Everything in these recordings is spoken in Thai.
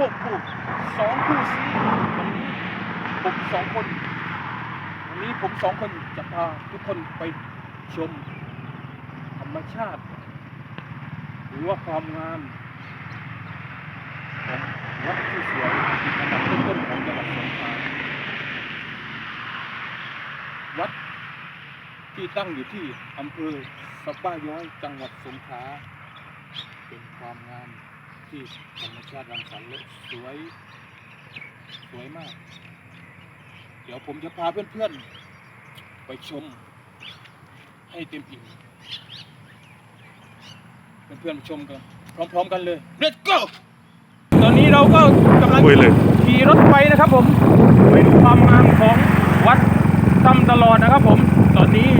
เคโคกคู่สองคู่ซีวันนี้ผมสองคนวันนี้ผมสองคนจะพาทุกคนไปชม ธรรมชาติ หรือว่าความงามของวัดที่สวยอันดับต้นๆของจังหวัดสงขลาวัดที่ตั้งอยู่ที่อำเภอสะบ้าย้อยจังหวัดสงขลาเป็นความงาม ที่ธรรมชาติรังสรรค์และสวย สวยมาก เดี๋ยวผมจะพาเพื่อนๆ ไปชม ให้เต็มอิ่มเพื่อนๆชมกัน พร้อมๆกันเลย Let's go ตอนนี้เราก็กำลังคุยเลยขี่รถไปนะครับผมไปดูความงามของวัดซ้ำตลอดนะครับผม ตอนนี้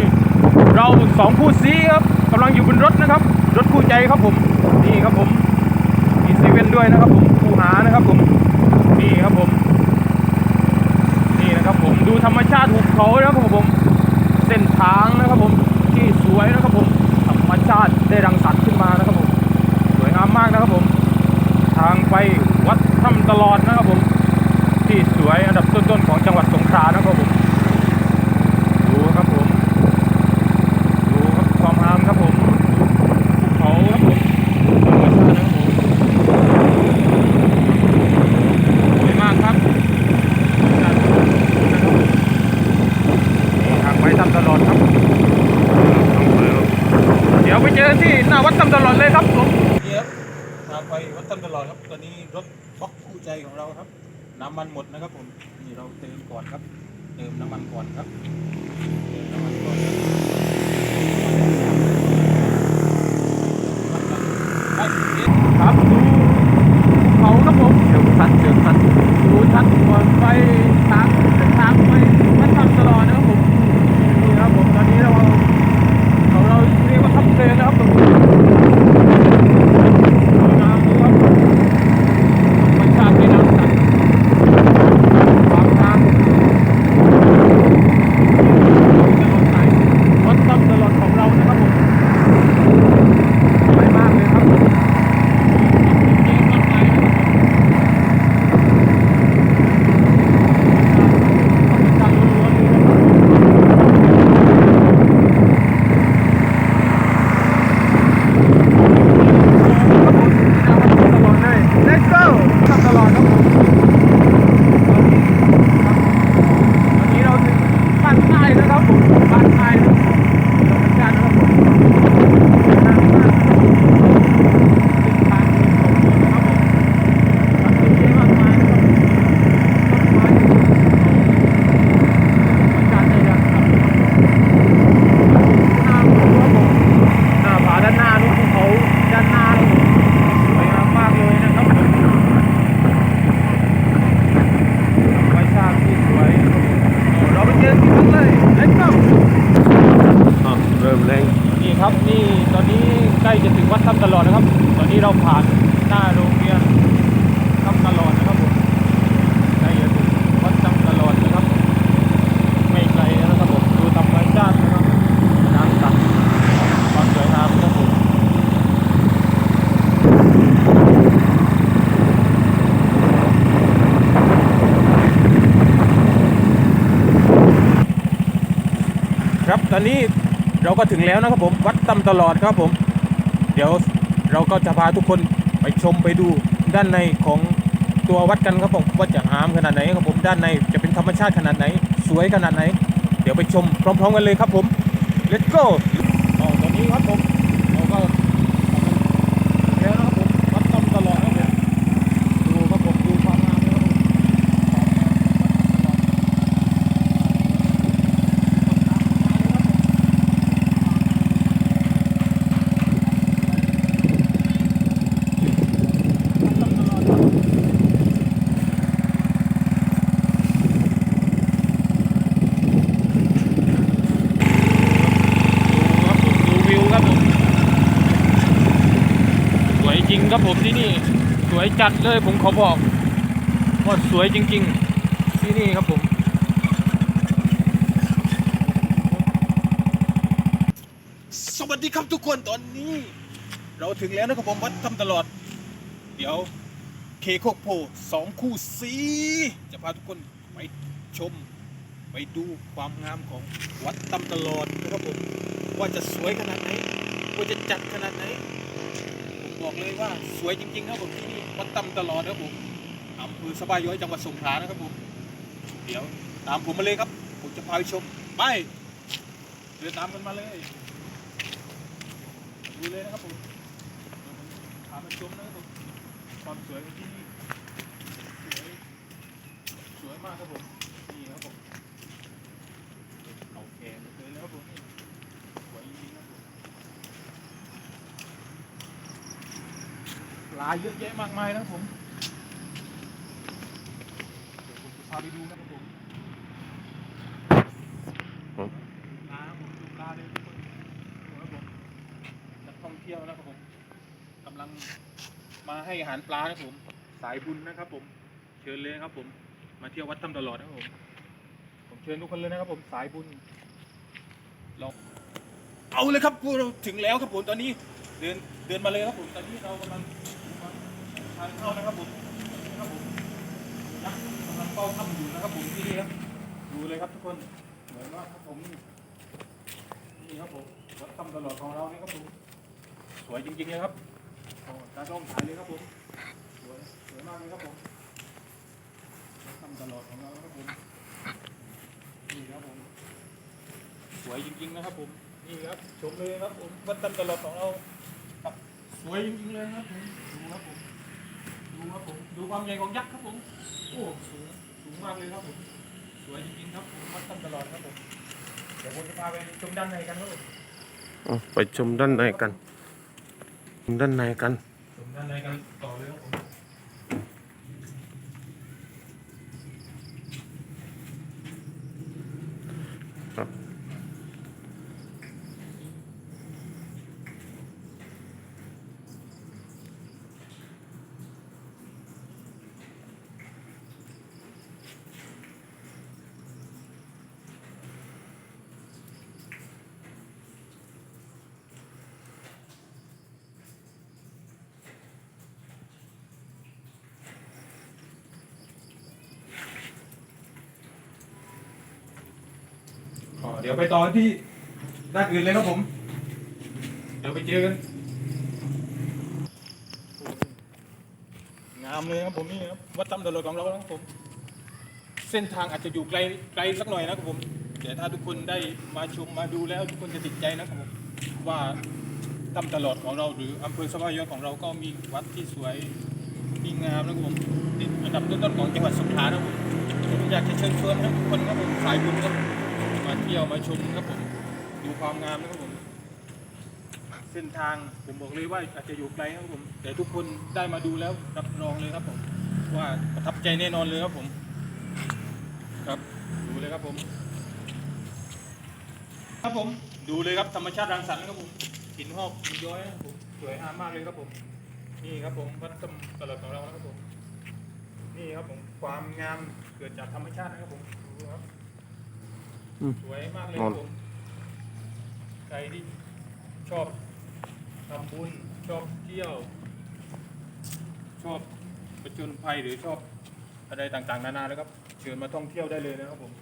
เราสองคู่ซีครับกำลังอยู่บนรถนะครับ รถคู่ใจครับผม นี่ครับผมมีเซเว่น ด้วยนะครับผมคูหานะครับผมนี่ครับผม นี่นะครับผมดูธรรมชาติหุบเขานะครับผม เส้นทางนะครับผมที่สวยนะครับผมธรรมชาติได้รังสรรค์ขึ้นมานะครับผมสวยงามมากนะครับผม ทางไปวัดถ้ำตลอดนะครับผม ที่สวยอันดับต้นๆของจังหวัดสงขลานะครับผม ดูครับผม ดูครับความงามครับผมภูเขาครับผมธรรมชาตินะครับผมสวยมากครับนะครับผมนี่ทางไปถ้ำตลอดครับ เดี๋ยวไปเจอกันที่หน้าวัดถ้ำตลอดเลยครับผมนี่ครับทางไปวัดถ้ำตลอดครับ ตอนนี้รถบล็อกคู่ใจของเราครับ น้ำมันหมดนะครับผม นี่เราเติมก่อนครับ เติมน้ำมัน ก่อนครับ อนนี้เราก็ถึงแล้วนะครับผมวัดตำตลอดครับผม เดี๋ยวเราก็จะพาทุกคนไปชมไปดูด้านในของตัววัดกันครับผมว่าจะหามขนาดไหนครับผมด้านในจะเป็นธรรมชาติขนาดไหน สวยขนาดไหน เดี๋ยวไปชมพร้อม ๆ กันเลยครับผม let's go อ๋อตอนนี้ครับผมเราก็ถึงแล้วนะครับผมวัดตำตลอดครับผมดูครับผมดูความงามนะครับผม ครับผมดูวิวครับผมสวยจริงครับผมที่นี่ ส วยจัดเลยผมขอบอกว่าสวยจริง ๆ ที่นี่ครับผม สวัสดีครับทุกคนตอนนี้ เราถึงแล้วนะครับผมวัดทำตลอด เดี๋ยวเคโคกโพสองคู่ซีจะพาทุกคนไปชม ไปดูความงามของวัดตำตลอดนะครับผมว่าจะสวยขนาดไหนว่าจะจัดขนาดไหน บอกเลยว่าสวยจริงๆครับผมที่นี่วัดตำตลอดครับผมอำเภอสบายย้อยจังหวัดสงขลานะครับผมเดี๋ยวตามผมมาเลยครับ ผมจะพาไปชมไปเดินตามกันมาเลยดูเลยนะครับผมพามาชมนะครับผมความสวยของที่นี่สวยสวยมากครับผม โอเคเลยแล้วครับผมสวยจริงๆครับผมป ลาเยอะแยะมากมายนะครับผมเดี๋ยวผมจะพาไปดูนะครับผมปลาครับผมดูปลาเลยทุกคนดูครับผมนักท่องเที่ยวนะครับผมกำลังมาให้อาหารปลานะครับผม สายบุญนะครับผม เชิญเลยนะครับผม มาเที่ยววัดถ้ำตลอดนะครับผม ผมเชิญทุกคนเลยนะครับผมสายบุญเราเอาเลยครับพวกเราถึงแล้วครับผมตอนนี้เดินเดินมาเลยครับผมตอนนี้เรากำลัง ทางเข้านะครับผมครับผมยักษ์กำลังเฝ้าถ้ำอยู่นะครับผมที่นี่ครับดูเลยครับทุกคนสวยมากครับผมนี่ครับผมวัดถ้ำตลอดของเรานี่ครับผมสวยจริงๆเลยครับโอ้ตาต้องถ่ายเลยครับผมสวยสวยมากเลยครับผมวัดถ้ำตลอดของเราครับผมนี่ครับผมสวยจริงๆนะครับผมนี่ครับชมเลยครับผมวัดตำตลอดของเรา สวยจริงๆเลยครับผมดูครับผมดูครับผมดูความใหญ่ของยักษ์ครับผมโอ้สูงสูงมากเลยครับผมสวยจริงๆครับผมวัดตำตลอดครับผมเดี๋ยวผมจะพาไปชมด้านในกันครับผมเอาไปชมด้านในกันชมด้านในกันชมด้านในกันต่อเลยครับผมครับ เดี๋ยวไปต่อที่ด้านอื่นเลยครับผม เดี๋ยวไปเจอกันงามเลยครับผมนี่ครับวัดตำตลอดของเราครับผม เส้นทางอาจจะอยู่ไกลไกลสักหน่อยนะครับผมเดี๋ยวถ้าทุกคนได้มาชมมาดูแล้วทุกคนจะติดใจนะครับผมว่าตำตลอดของเรา หรืออำเภอสบายยอยของเราก็มีวัดที่สวยมีงามนะครับผมติดอันดับต้นๆของจังหวัดสงขลานะครับผมอยากจะเชิญชวนทุกคนครับผมสายบุญครับ มาเที่ยวมาชมครับผมดูความงามนะครับผม เส้นทางผมบอกเลยว่าอาจจะอยู่ไกลครับผม แต่ทุกคนได้มาดูแล้วรับรองเลยครับผม ว่าประทับใจแน่นอนเลยครับผม ครับดูเลยครับผม ครับผมดูเลยครับธรรมชาติรังสรรค์ครับผมหินหอกหินย้อยนะครับผมสวยงามมากเลยครับผม นี่ครับผมวัดตำตลอดของเรานะครับผม นี่ครับผมความงามเกิดจากธรรมชาตินะครับผมดูครับ สวยมากเลยครับผมใครที่ชอบทำบุญชอบเที่ยว ชอบประจนภัยหรือชอบอะไรต่างๆ นานาแล้วครับ เชิญมาท่องเที่ยวได้เลยนะครับผม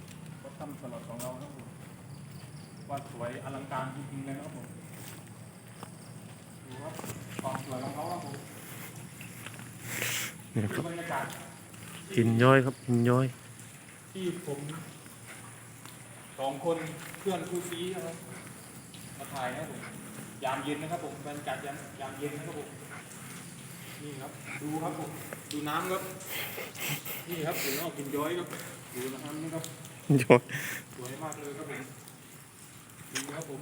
วัดถ้ำตลอดของเรานะครับผมว่าสวยอลังการจริงๆเลยนะครับผมดูครับความสวยของเขาครับผมนี่คดูรับบรรยากาศหินย้อยครับหินย้อย ที่ผม สองคนเพื่อนคู่ซีนะครับมาถ่ายนะครับผมยามเย็นนะครับผมบรรยากาศยามยามเย็นนะครับผมนี่ครับ ดูครับผมดูน้ำครับ นี่ครับถึงออกกินย้อยครับดูน้ำนะครับย้อยสวยมากเลยครับผมดูครับผม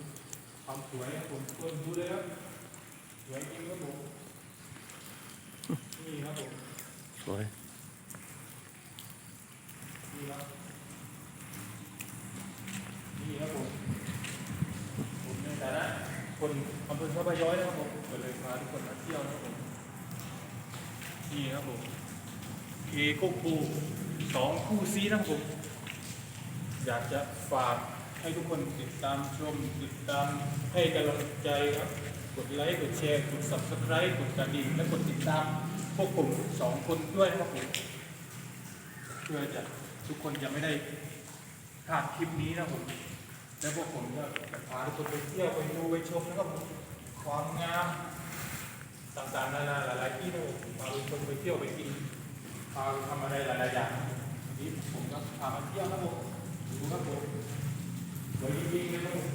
ความสวยครับผมคนดูเลยครับสวยจริงครับผมนี่ครับผมสวยนี่ครับ นี่ครับผม ผมในฐานะคนอำเภอพระพย้อยนะครับผมก็เลยพาทุกคนมาเที่ยวนะครับผม นี่ครับผมเคโคคูสองคู่ซีนะครับผม อยากจะฝากให้ทุกคนติดตามชม ติดตามให้กำลังใจครับ กดไลค์ กดแชร์ กด subscribe กดกระดิ่ง และกดติดตามพวกผมสองคนด้วยนะครับผมเพื่อจะทุกคนจะไม่ได้พลาดคลิปนี้นะครับผม และพวกผมก็พาทุกคนไปเที่ยวไปดูไปชมนะครับผมความงามต่างๆนานาหลายๆที่นะครับผมพาทุกคนไปเที่ยวไปกินพาไปทำอะไรหลายๆอย่างนี้ผมก็พามาเที่ยวนะครับผมดูครับผมสวยจริงๆเลยครับผม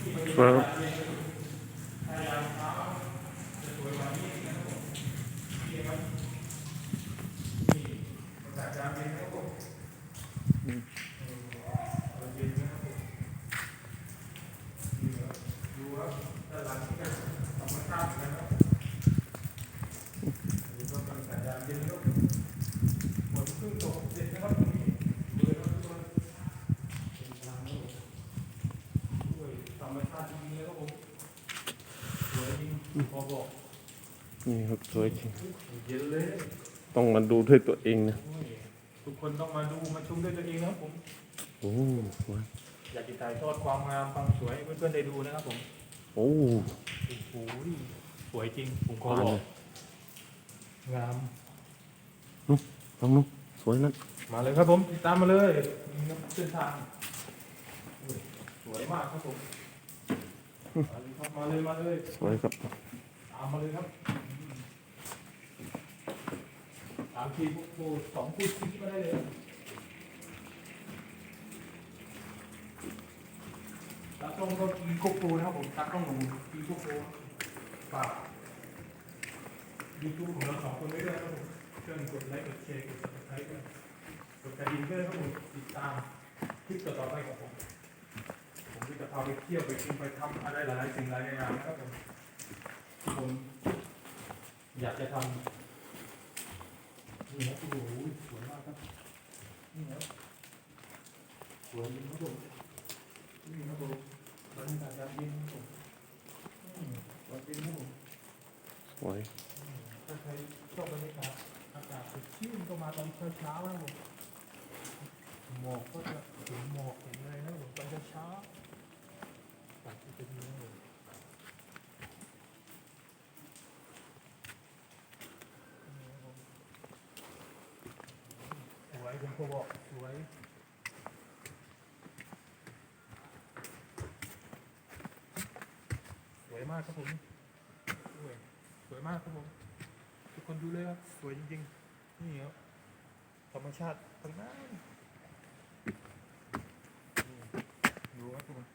ที่มันมีอากาศเย็นนะครับผมถ้ายามเช้าจะสวยกว่านี้นะครับผมนี่ครับนี่อากาศยามเย็นนะครับผม ดูครับด้านหลังนี่ก็ธรรมชาติเหมือนกันครับดูก็กำลังแต่ยามเย็นแล้วฝนเพิ่งตกเสร็จนะครับตรงนี้ดูเลยครับทุกคนเป็นทางนะครับผมด้วยธรรมชาติจริงๆเลยครับผมสวยจริงพอบอก นี่ครับสวยจริงเย็นเลยต้องมาดูด้วยตัวเองนะโอ้ยทุกคนต้องมาดูมาชมด้วยตัวเองนะครับผมโอ้สวยอยากจะถ่ายทอดความงามความสวยให้เพื่อนๆได้ดูนะครับผมโอ้โอ้โหสวยจริงผมขอบอกงามลองดูสวยนั่นมาเลยครับผมติดตามมาเลยนี่ครับเส้นทางโอ้ยสวยมากครับผมมาเลยครับมาเลยมาเลยสวยครับตามมาเลยครับตามทีพวกครูสองคู่ซีมาได้เลยตากล้องก็มีโกโปรนะครับผมตากล้องของผมมีโกโปรฝากยูทูบของเราสองคนไว้ด้วยครับผมเชิญกดไลค์กดแชร์กดซับสไครต์ด้วยกดกระดิ่งด้วยครับผมติดตามคลิปต่อๆไปของผมผมจะพาไปเที่ยวไปกินไปทำอะไรหลายๆสิ่งหลายอย่างนะครับผมที่ผมอยากจะทำ นี่นะโอ้โหสวยมากครับนี่นะสวยจริงครับผมนี่ครับผมบรรยากาศยามเย็นครับผมอืมสวยจริงครับผมสวยอืมถ้าใครชอบบรรยากาศอากาศสดชื่นก็มาตอนเช้าๆนะครับผมหมอกก็จะเห็นหมอกเห็นอะไรนะครับผมตอนเช้าๆตัดที่เป็นเนื้อเลยสวยผม ก็บอกสวยสวยมากครับผมสวยสวยมากครับผมทุกคนดูเลยครับสวยจริงๆนี่ครับธรรมชาติทั้งนั้นดูครับทุกคน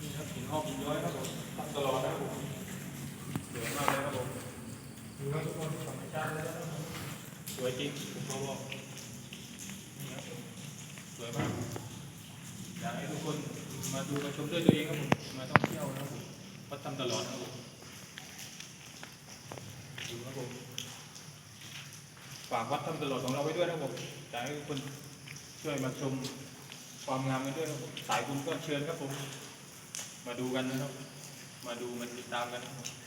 นี่ครับหินหอกหินย้อยครับผมทำตลอดนะครับผมสวยมากเลยครับผมดูครับทุกคนธรรมชาติเลยนะครับ วยจริงผมขอบอกนี่ครับผมสวยมากอยากให้ทุกคนมาดูมาชมด้วยตัวเองครับผมมาท่องเที่ยวนะครับผมวัดทำตลอดนะครับผมดูครับผมฝากวัดทำตลอดของเราไว้ด้วยนะครับผมอยากให้ทุกคนช่วยมาชมความงามกันด้วยครับผมสายบุญก็เชิญครับผม มาดูกันนะครับ มาดูมาติดตามกันนะครับ